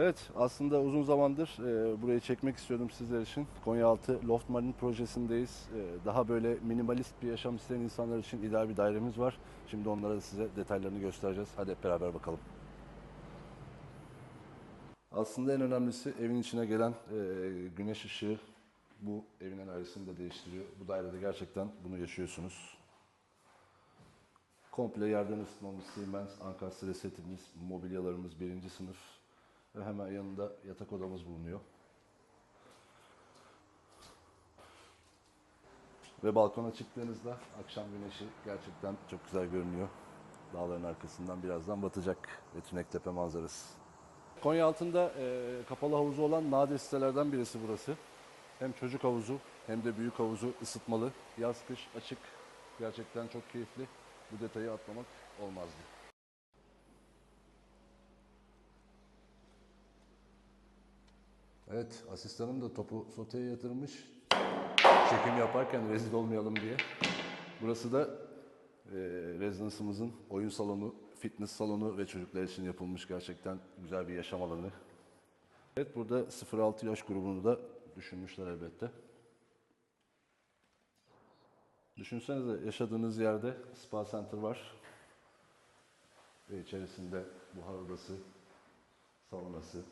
Evet, aslında uzun zamandır e, burayı çekmek istiyordum sizler için. Konyaaltı Loft Marine projesindeyiz. E, daha böyle minimalist bir yaşam isteyen insanlar için ideal bir dairemiz var. Şimdi onlara da size detaylarını göstereceğiz. Hadi hep beraber bakalım. Aslında en önemlisi evin içine gelen e, güneş ışığı bu evin enerjisini de değiştiriyor. Bu dairede gerçekten bunu yaşıyorsunuz. Komple yerden ısıtmamız Siemens, Ankastre setimiz, mobilyalarımız birinci sınıf ve hemen yanında yatak odamız bulunuyor. Ve balkona çıktığınızda akşam güneşi gerçekten çok güzel görünüyor. Dağların arkasından birazdan batacak ve Tünektepe manzarası. Konya altında e, kapalı havuzu olan nadir sitelerden birisi burası. Hem çocuk havuzu hem de büyük havuzu ısıtmalı. Yaz kış açık. Gerçekten çok keyifli. Bu detayı atlamak olmazdı. Evet, asistanım da topu soteye yatırmış. Çekim yaparken rezil olmayalım diye. Burası da e, rezidansımızın oyun salonu, fitness salonu ve çocuklar için yapılmış gerçekten güzel bir yaşam alanı. Evet, burada 0-6 yaş grubunu da düşünmüşler elbette. Düşünsenize yaşadığınız yerde spa center var. Ve içerisinde buhar odası, saunası,